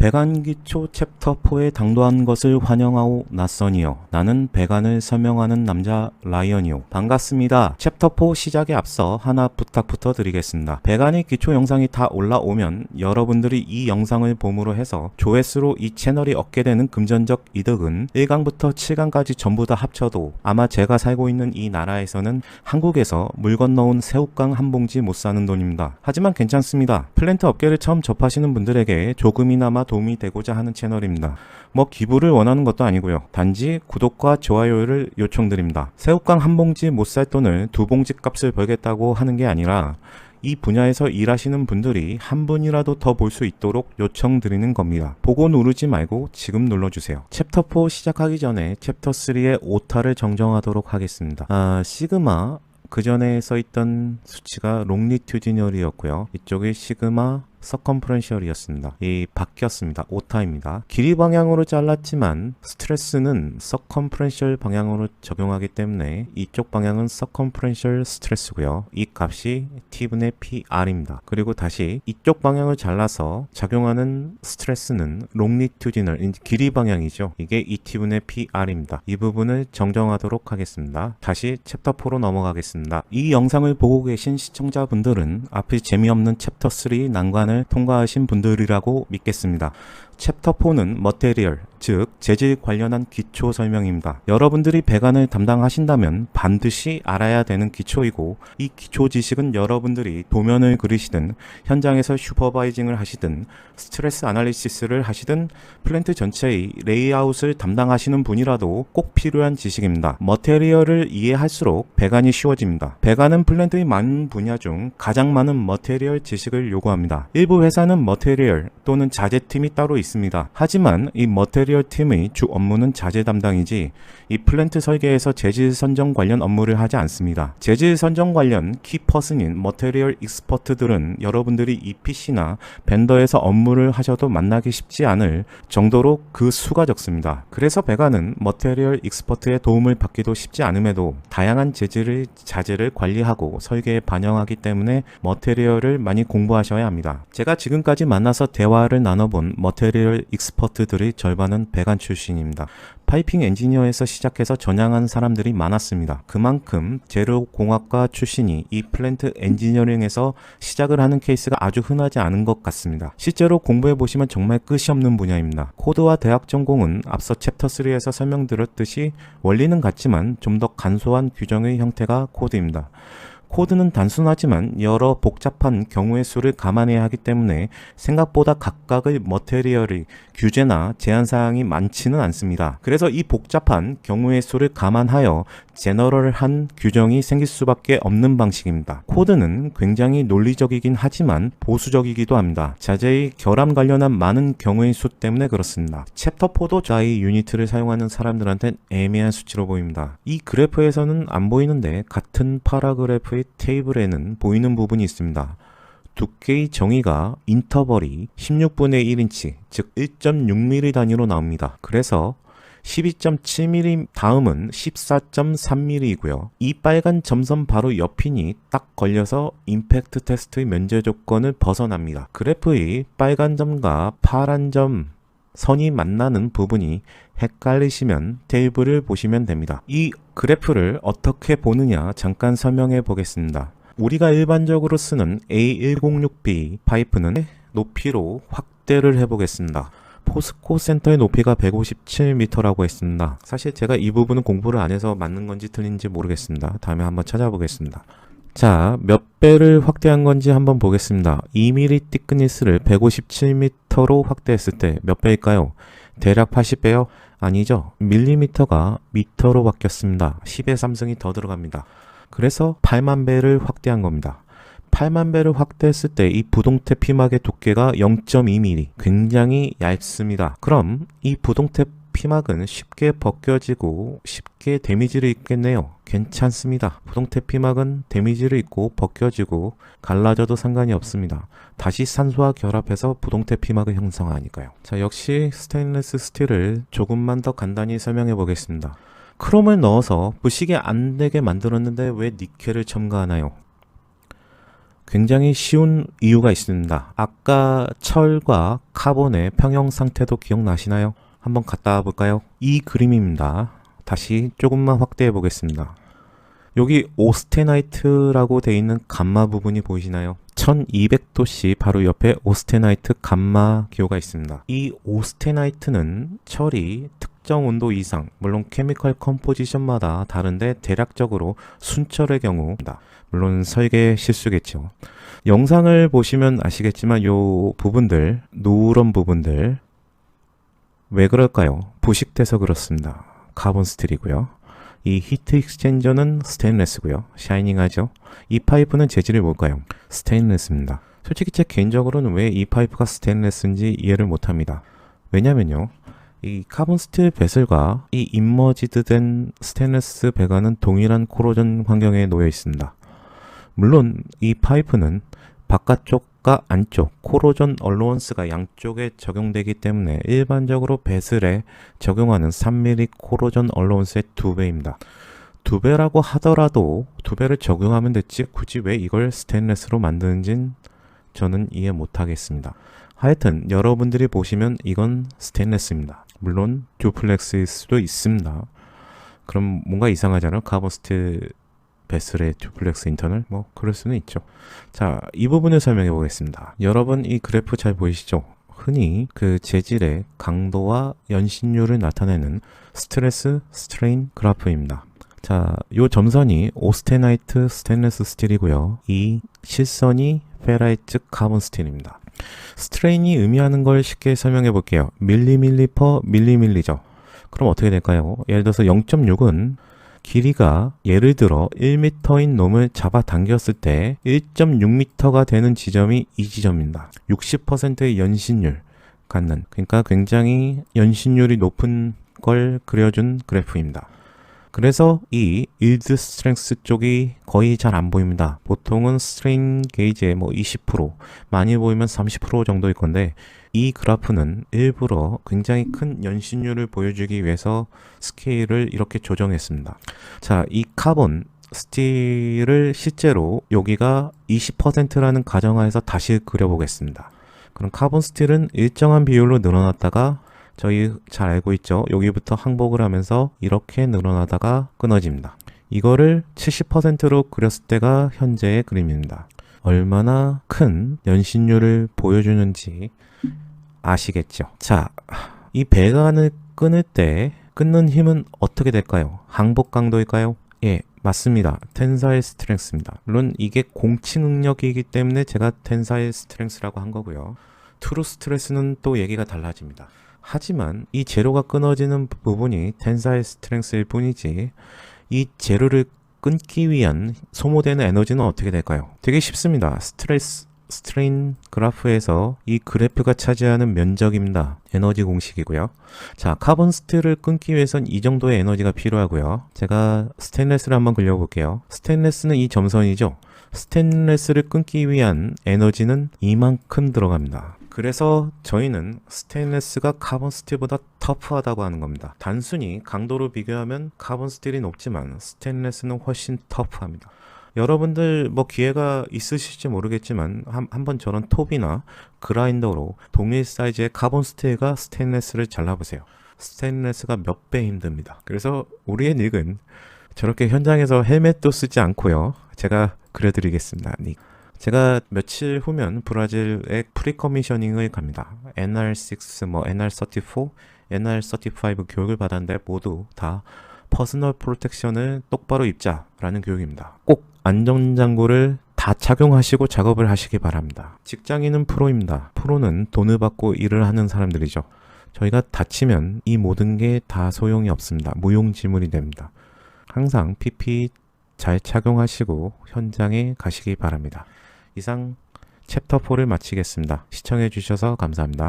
배관기초 챕터 4에 당도한 것을 환영하오 낯선이요. 나는 배관을 설명하는 남자 라이언이요. 반갑습니다. 챕터 4 시작에 앞서 하나 부탁부터 드리겠습니다. 배관의 기초 영상이 다 올라오면 여러분들이 이 영상을 봄으로 해서 조회수로 이 채널이 얻게 되는 금전적 이득은 1강부터 7강까지 전부 다 합쳐도 아마 제가 살고 있는 이 나라에서는 한국에서 물 건너온 새우깡 한 봉지 못 사는 돈입니다. 하지만 괜찮습니다. 플랜트 업계를 처음 접하시는 분들에게 조금이나마 도움이 되고자 하는 채널입니다. 뭐 기부를 원하는 것도 아니고요. 단지 구독과 좋아요를 요청드립니다. 새우깡 한 봉지 못 살 돈을 두 봉지 값을 벌겠다고 하는 게 아니라 이 분야에서 일하시는 분들이 한 분이라도 더 볼 수 있도록 요청드리는 겁니다. 보고 누르지 말고 지금 눌러주세요. 챕터 4 시작하기 전에 챕터 3의 오타를 정정하도록 하겠습니다. 아, 시그마 그 전에 써 있던 수치가 롱리튜디널이었고요. 이쪽이 시그마 서컴프렌셜이었습니다. 이 바뀌었습니다. 오타입니다. 길이 방향으로 잘랐지만 스트레스는 서컴프렌셜 방향으로 적용하기 때문에 이쪽 방향은 서컴프렌셜 스트레스고요. 이 값이 t분의 pr입니다. 그리고 다시 이쪽 방향을 잘라서 작용하는 스트레스는 롱리튜디널 길이 방향이죠. 이게 2t분의 pr입니다. 이 부분을 정정하도록 하겠습니다. 다시 챕터 4로 넘어가겠습니다. 이 영상을 보고 계신 시청자분들은 앞이 재미없는 챕터 3 난관 을 통과하신 분들이라고 믿겠습니다. 챕터 4는 머테리얼, 즉 재질 관련한 기초 설명입니다. 여러분들이 배관을 담당하신다면 반드시 알아야 되는 기초이고 이 기초 지식은 여러분들이 도면을 그리시든 현장에서 슈퍼바이징을 하시든 스트레스 아날리시스를 하시든 플랜트 전체의 레이아웃을 담당하시는 분이라도 꼭 필요한 지식입니다. 머테리얼을 이해할수록 배관이 쉬워집니다. 배관은 플랜트의 많은 분야 중 가장 많은 머테리얼 지식을 요구합니다. 일부 회사는 머테리얼 또는 자재팀이 따로 있습니다. 하지만 이 머테리얼 팀의 주 업무는 자재 담당이지 이 플랜트 설계에서 재질 선정 관련 업무를 하지 않습니다. 재질 선정 관련 키퍼슨인 머테리얼 익스퍼트들은 여러분들이 EPC나 벤더에서 업무를 하셔도 만나기 쉽지 않을 정도로 그 수가 적습니다. 그래서 배관은 머테리얼 익스퍼트의 도움을 받기도 쉽지 않음에도 다양한 재질의 자재를 관리하고 설계에 반영하기 때문에 머테리얼을 많이 공부하셔야 합니다. 제가 지금까지 만나서 대화를 나눠본 머테리얼 익스퍼트들의 절반은 배관 출신입니다. 파이핑 엔지니어에서 시작해서 전향한 사람들이 많았습니다. 그만큼 재료공학과 출신이 이 플랜트 엔지니어링에서 시작을 하는 케이스가 아주 흔하지 않은 것 같습니다. 실제로 공부해 보시면 정말 끝이 없는 분야입니다. 코드와 대학 전공은 앞서 챕터 3에서 설명드렸듯이 원리는 같지만 좀 더 간소한 규정의 형태가 코드입니다. 코드는 단순하지만 여러 복잡한 경우의 수를 감안해야 하기 때문에 생각보다 각각의 머테리얼의 규제나 제한사항이 많지는 않습니다. 그래서 이 복잡한 경우의 수를 감안하여 제너럴한 규정이 생길 수밖에 없는 방식입니다. 코드는 굉장히 논리적이긴 하지만 보수적이기도 합니다. 자재의 결함 관련한 많은 경우의 수 때문에 그렇습니다. 챕터 4도 자의 유니트를 사용하는 사람들한텐 애매한 수치로 보입니다. 이 그래프에서는 안 보이는데 같은 파라그래프의 테이블에는 보이는 부분이 있습니다. 두께의 정의가 인터벌이 16분의 1인치, 즉 1.6mm 단위로 나옵니다. 그래서 12.7mm 다음은 14.3mm이고요. 이 빨간 점선 바로 옆이니 딱 걸려서 임팩트 테스트의 면제 조건을 벗어납니다. 그래프의 빨간 점과 파란 점 선이 만나는 부분이 헷갈리시면 테이블을 보시면 됩니다. 이 그래프를 어떻게 보느냐 잠깐 설명해 보겠습니다. 우리가 일반적으로 쓰는 A106B 파이프는 높이로 확대를 해 보겠습니다. 포스코 센터의 높이가 157m라고 했습니다. 사실 제가 이 부분은 공부를 안 해서 맞는 건지 틀린지 모르겠습니다. 다음에 한번 찾아보겠습니다. 자, 몇 배를 확대한 건지 한번 보겠습니다. 2mm 티크니스를 157m로 확대했을 때 몇 배일까요? 대략 80배요? 아니죠. 밀리미터가 미터로 바뀌었습니다. 10의 3승이 더 들어갑니다. 그래서 8만 배를 확대한 겁니다. 8만 배를 확대했을 때 이 부동태 피막의 두께가 0.2mm, 굉장히 얇습니다. 그럼 이 부동태 피막은 쉽게 벗겨지고 쉽게 데미지를 입겠네요. 괜찮습니다. 부동태 피막은 데미지를 입고 벗겨지고 갈라져도 상관이 없습니다. 다시 산소와 결합해서 부동태 피막을 형성하니까요. 자, 역시 스테인리스 스틸을 조금만 더 간단히 설명해 보겠습니다. 크롬을 넣어서 부식이 안 되게 만들었는데 왜 니켈을 첨가하나요? 굉장히 쉬운 이유가 있습니다. 아까 철과 카본의 평형 상태도 기억나시나요? 한번 갖다 볼까요? 이 그림입니다. 다시 조금만 확대해 보겠습니다. 여기 오스테나이트라고 되어 있는 감마 부분이 보이시나요? 1200도씨 바로 옆에 오스테나이트 감마 기호가 있습니다. 이 오스테나이트는 철이 특정 온도 이상, 물론 케미컬 컴포지션마다 다른데 대략적으로 순철의 경우입니다. 물론 설계 실수겠죠. 영상을 보시면 아시겠지만 요 부분들, 누런 부분들 왜 그럴까요? 부식돼서 그렇습니다. 카본 스틸이고요. 이 히트 익스체인저는 스테인레스고요. 샤이닝하죠. 이 파이프는 재질이 뭘까요? 스테인레스입니다. 솔직히 제 개인적으로는 왜 이 파이프가 스테인레스인지 이해를 못합니다. 왜냐면요. 이 카본 스틸 베슬과 이 임머지드된 스테인레스 배관은 동일한 코로전 환경에 놓여 있습니다. 물론 이 파이프는 바깥쪽 과 안쪽 코로전 얼로원스가 양쪽에 적용되기 때문에 일반적으로 베슬에 적용하는 3mm 코로전 얼로원스의 두 배입니다. 두 배라고 하더라도 두 배를 적용하면 됐지 굳이 왜 이걸 스테인레스로 만드는진 저는 이해 못하겠습니다. 하여튼 여러분들이 보시면 이건 스테인레스입니다. 물론 듀플렉스일 수도 있습니다. 그럼 뭔가 이상하잖아요. 카본 스틸 베슬의 듀플렉스 인터널 뭐 그럴 수는 있죠. 자, 이 부분을 설명해 보겠습니다. 여러분 이 그래프 잘 보이시죠? 흔히 그 재질의 강도와 연신율을 나타내는 스트레스 스트레인 그래프입니다. 자, 요 점선이 오스테나이트 스테인레스 스틸이고요. 이 실선이 페라이트 카본 스틸입니다. 스트레인이 의미하는 걸 쉽게 설명해 볼게요. 밀리밀리 퍼 밀리밀리죠. 그럼 어떻게 될까요? 예를 들어서 0.6은 길이가 예를 들어 1m인 놈을 잡아 당겼을 때 1.6m가 되는 지점이 이 지점입니다. 60%의 연신율 갖는 그러니까 굉장히 연신율이 높은 걸 그려준 그래프입니다. 그래서 이 일드 스트렝스 쪽이 거의 잘 안 보입니다. 보통은 스트레인 게이지의 뭐 20% 많이 보이면 30% 정도일 건데 이 그래프는 일부러 굉장히 큰 연신율을 보여주기 위해서 스케일을 이렇게 조정했습니다. 자, 이 카본 스틸을 실제로 여기가 20%라는 가정하에서 다시 그려보겠습니다. 그럼 카본 스틸은 일정한 비율로 늘어났다가 저희 잘 알고 있죠. 여기부터 항복을 하면서 이렇게 늘어나다가 끊어집니다. 이거를 70%로 그렸을 때가 현재의 그림입니다. 얼마나 큰 연신율을 보여주는지 아시겠죠? 자, 이 배관을 끊을 때 끊는 힘은 어떻게 될까요? 항복 강도일까요? 예, 맞습니다. 텐사일 스트렝스입니다. 물론 이게 공치 능력이기 때문에 제가 텐사일 스트렝스라고 한 거고요. 트루 스트레스는 또 얘기가 달라집니다. 하지만 이 제로가 끊어지는 부분이 텐사일 스트렝스일 뿐이지 이 제로를 끊기 위한 소모되는 에너지는 어떻게 될까요? 되게 쉽습니다. 스트레스 스트레인 그래프에서 이 그래프가 차지하는 면적입니다. 에너지 공식이고요. 자, 카본 스틸을 끊기 위해선 이 정도의 에너지가 필요하고요. 제가 스테인레스를 한번 그려볼게요. 스테인레스는 이 점선이죠. 스테인레스를 끊기 위한 에너지는 이만큼 들어갑니다. 그래서 저희는 스테인레스가 카본 스틸보다 터프하다고 하는 겁니다. 단순히 강도로 비교하면 카본 스틸이 높지만 스테인레스는 훨씬 터프합니다. 여러분들 뭐 기회가 있으실지 모르겠지만 한, 한번 저런 톱이나 그라인더로 동일 사이즈의 카본 스틸과 스테인레스를 잘라보세요. 스테인레스가 몇 배 힘듭니다. 그래서 우리의 닉은 저렇게 현장에서 헬멧도 쓰지 않고요. 제가 그려드리겠습니다. 닉. 제가 며칠 후면 브라질에 프리커미셔닝을 갑니다. NR6, 뭐 NR34, NR35 교육을 받았는데 모두 다 퍼스널 프로텍션을 똑바로 입자라는 교육입니다. 꼭 안전장구를 다 착용하시고 작업을 하시기 바랍니다. 직장인은 프로입니다. 프로는 돈을 받고 일을 하는 사람들이죠. 저희가 다치면 이 모든 게 다 소용이 없습니다. 무용지물이 됩니다. 항상 PP 잘 착용하시고 현장에 가시기 바랍니다. 이상 챕터 4를 마치겠습니다. 시청해 주셔서 감사합니다.